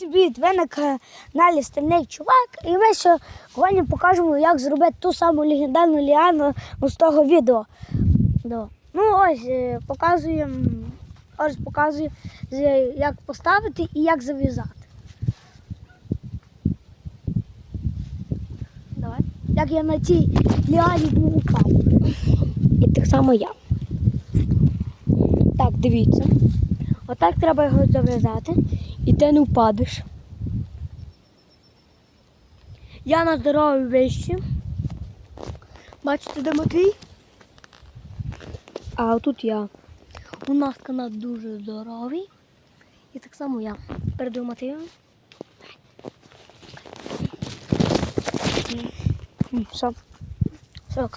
Привіт! Ви на каналі Стальний Чувак, і ми сьогодні покажемо, як зробити ту саму легендарну ліану з того відео. Да. Ну ось е, показуємо, ось показую, як поставити і як зав'язати. Давай. Як я на цій ліані був упав. І так само я. Так, дивіться. Отак треба його зав'язати, і ти не впадеш. Я на здоровій вищі. Бачите, де Матвій? А отут я. У нас канат дуже здоровий. І так само я. Передаю Матвію. Все. Все.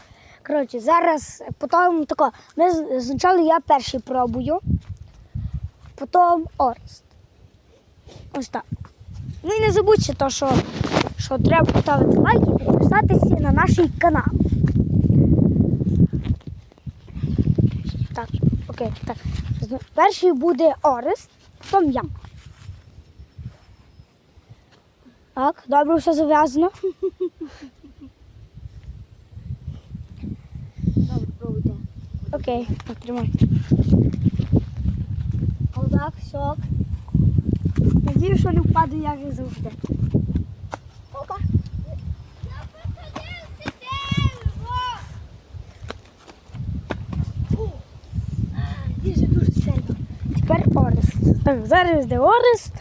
Коротше, зараз потім тако. Ми спочатку я перший пробую потім Орест. Ось так. Ну і не забудьте, то, що, що треба поставити лайк і підписатися на наш канал. Так, окей, так. Перший буде Орест, потім я. Так, добре, все зав'язано. Добре, пробуйте. Окей, так, тримай. Отак, все. Що не впаду, як і завжди. Опа. Дуже дуже сильно. Тепер Орест. Так, зараз де Орест.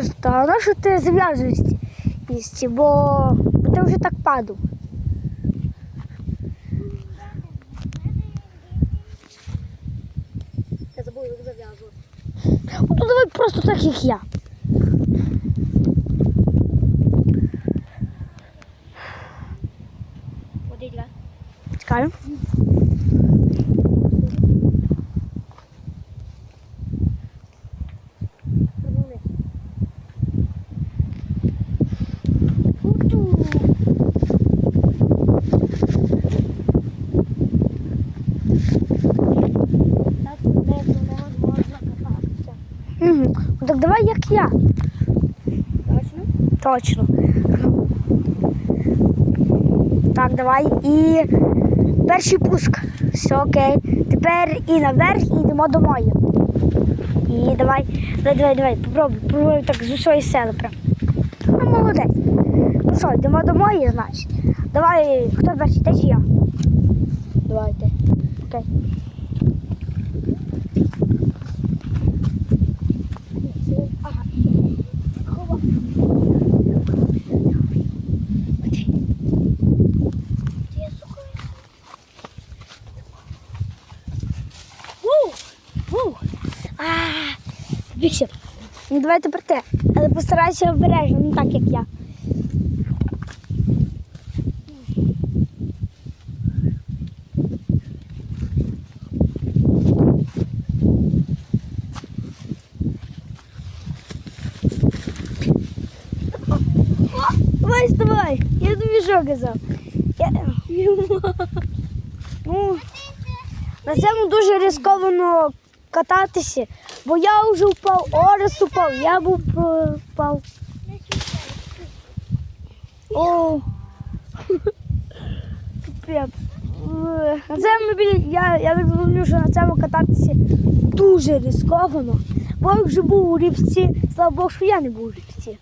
Ось, та на що ти зв'язуєшся, бо, ти вже так падав. Я забув, як зав'язувати. Ну то давай просто так, як я. Чекаю. Так, без нього можна кататися. Угу. Ну, так давай як я. Точно? Так, давай. І перший пуск. Все окей. Тепер і наверх, і йдемо до мої. І давай, давай, давай, давай, попробуй, попробуй так з усієї сили прям. Ну, молодець. Ну що, йдемо до мої, значить. Давай, хто перший, ти чи я? Давайте. Окей. Ага. Хова. Де, сука? Ву! Ву! А, Бігся. Ну давай тепер ти. Але постарайся обережно, не так як я. Давай, вставай. Я тобі що казав? Я... Ну, на цьому дуже ризиковано кататися, бо я вже впав, Орес упав, я був е, впав. О, На цьому я, я так зрозумів, що на цьому кататися дуже ризиковано. Бо я вже був у рівці, слава Богу, що я не був у рівці.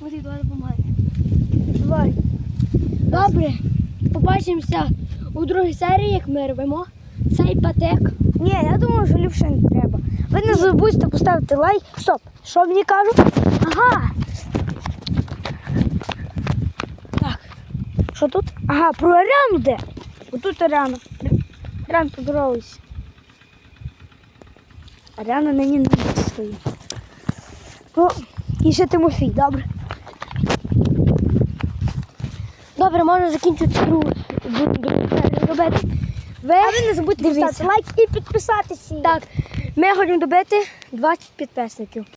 Води, давай допомагай. Давай. Добре. Побачимося у другій серії, як ми рвемо цей патек. Ні, я думаю, що ліпше не треба. Ви не забудьте поставити лайк. Стоп. Що мені кажуть? Ага. Так. Що тут? Ага, про арену де? Отут арена. Арена поздоровайся. Арена нині не свої. Ну, і ще Тимофій, добре. Добре, можна закінчити гру. Робити. Ви, А ви не забудьте поставити лайк і підписатися. Так, ми хочемо добити 20 підписників.